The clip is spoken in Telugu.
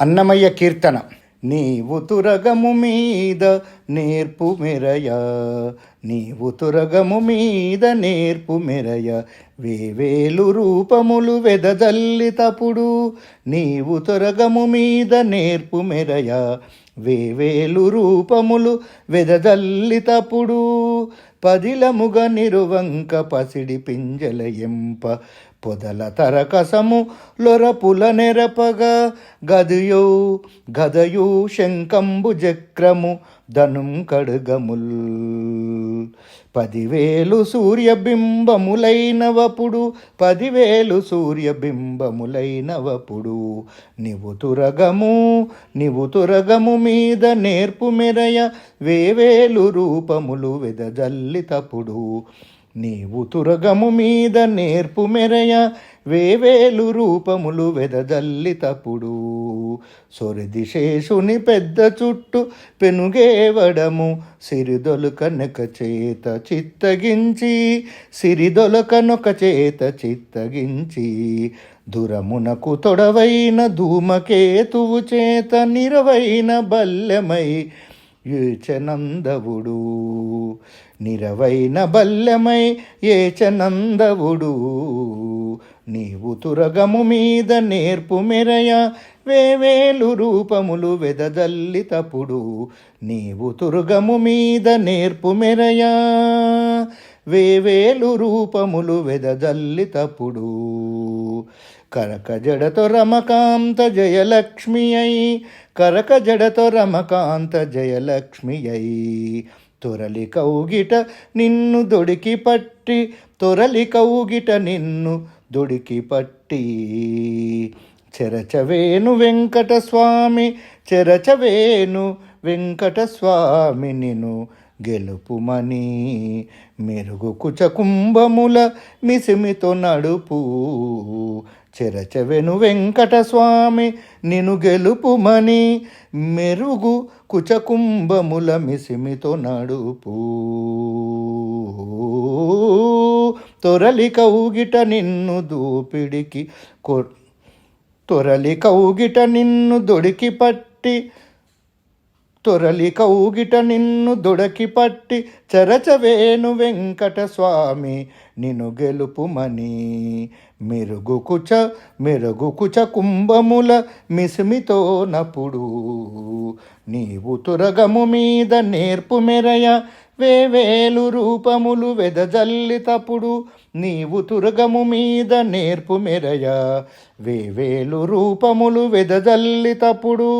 అన్నమయ్య కీర్తన. నీవు తురగము మీద నేర్పు మెరయ. నీవు తురగము మీద నేర్పు మెరయ. వేవేలు రూపములు వెదజల్లితప్పుడు నీవు తురగము మీద నేర్పు మెరయ. వేవేలు రూపములు వెదజల్లితప్పుడు పదిలముగ నిరువంక పసిడి పింజలయంప పొదల తరకసము లొరపుల నెరపగా గదియో గదయు శంకంబు చక్రము ధనుం కడుగముల్. పదివేలు సూర్యబింబములైనవపుడు పదివేలు సూర్యబింబములైనవపుడు నివు తురగము నివు తురగము మీద నేర్పు మెరయ వేవేలు రూపములు వెదజల్లితప్పుడు నీవు తురగము మీద నేర్పు మెరయ వేవేలు రూపములు వెదజల్లితప్పుడు. సొరిది శేషుని పెద్ద చుట్టు పెనుగేవడము సిరిదొలుకనొక చేత చిత్తగించి సిరిదొలకనొక చేత చిత్తగించి. దురమునకు తొడవైన ధూమకేతువు చేత నిరవైన బల్లెమై యుచనందవుడు నిరవైన బల్లెమై ఏచనందవుడు. నీవు తురగము మీద నేర్పు మెరయ వేవేలు రూపములు వెదజల్లితప్పుడు నీవు తురగము మీద నేర్పు మెరయ వేవేలు రూపములు వెదజల్లి తప్పుడు కరకజడతో రమకాంత జయలక్ష్మి అయి కరకజడతో రమకాంత జయలక్ష్మి అయి. తొరలి కౌగిట నిన్ను దొడికి పట్టి తొరలి కౌగిట నిన్ను దొడికి పట్టి. చెరచవేను వెంకటస్వామి చెరచవేను వెంకటస్వామి నిను గెలుపుమని. మెరుగు కుచ కుంభముల మిసిమితో నడుపు చెరచవెను వెంకట స్వామి నిను గెలుపుమని మెరుగు కుచకుంభముల మిసిమితో నడుపు. తొరలి కౌగిట నిన్ను దూపిడికి కొ తొరలి కౌగిట నిన్ను దొడికి పట్టి తొరలి కౌగిట నిన్ను దొడకి పట్టి చరచవేను వెంకట స్వామి. నిన్ను గెలుపుమని మెరుగుకుచ మెరుగుకుచ కుంభముల మిసిమితోనప్పుడు నీవు తురగము మీద నేర్పు మెరయ వేవేలు రూపములు వెదజల్లితప్పుడు నీవు తురగము మీద నేర్పు మెరయ వేవేలు రూపములు వెదజల్లితప్పుడు